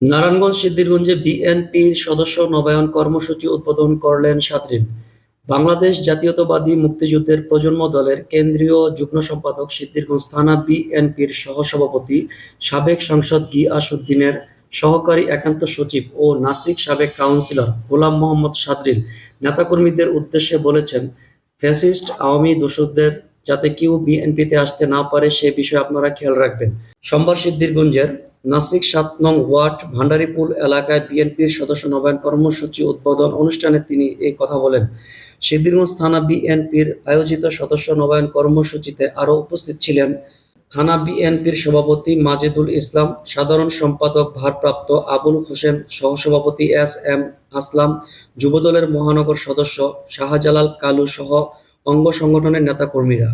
নারায়ণগঞ্জ সিদ্ধিরগঞ্জে বিএনপির সদস্য নবায়ন কর্মসূচি উদ্বোধন করলেন সাদরিন। বাংলাদেশ জাতীয়তাবাদী মুক্তিযুদ্ধের প্রজন্ম দলের কেন্দ্রীয় যুগ্ম সম্পাদক সিদ্ধিরগঞ্জ থানা বিএনপির সহসভাপতি সাবেক সাংসদ গিয়াসউদ্দিনের সহকারী একান্ত সচিব ও নাসিক সাবেক কাউন্সিলর গোলাম মোহাম্মদ সাদরিন। নেতাকর্মীদের উদ্দেশ্যে বলেছেন, ফ্যাসিস্ট আওয়ামী দোষকদের যাতে কেউ বিএনপিতে আসতে না পারে, সে বিষয়ে আপনারা খেয়াল রাখবেন। সোমবার সিদ্ধিরগঞ্জের নাসিক সাত নং ওয়ার্ড ভান্ডারিপুল এলাকায় বিএনপির সদস্য নবায়ন কর্মসূচি উদ্বোধন অনুষ্ঠানে তিনি এই কথা বলেন। সিদ্ধিরগঞ্জ থানা বিএনপির আয়োজিত সদস্য নবায়ন কর্মসূচিতে আরও উপস্থিত ছিলেন থানা বিএনপির সভাপতি মাজেদুল ইসলাম, সাধারণ সম্পাদক ভারপ্রাপ্ত আবুল হোসেন, সহসভাপতি এস এম আসলাম, যুবদলের মহানগর সদস্য শাহজালাল কালু সহ অঙ্গ সংগঠনের নেতাকর্মীরা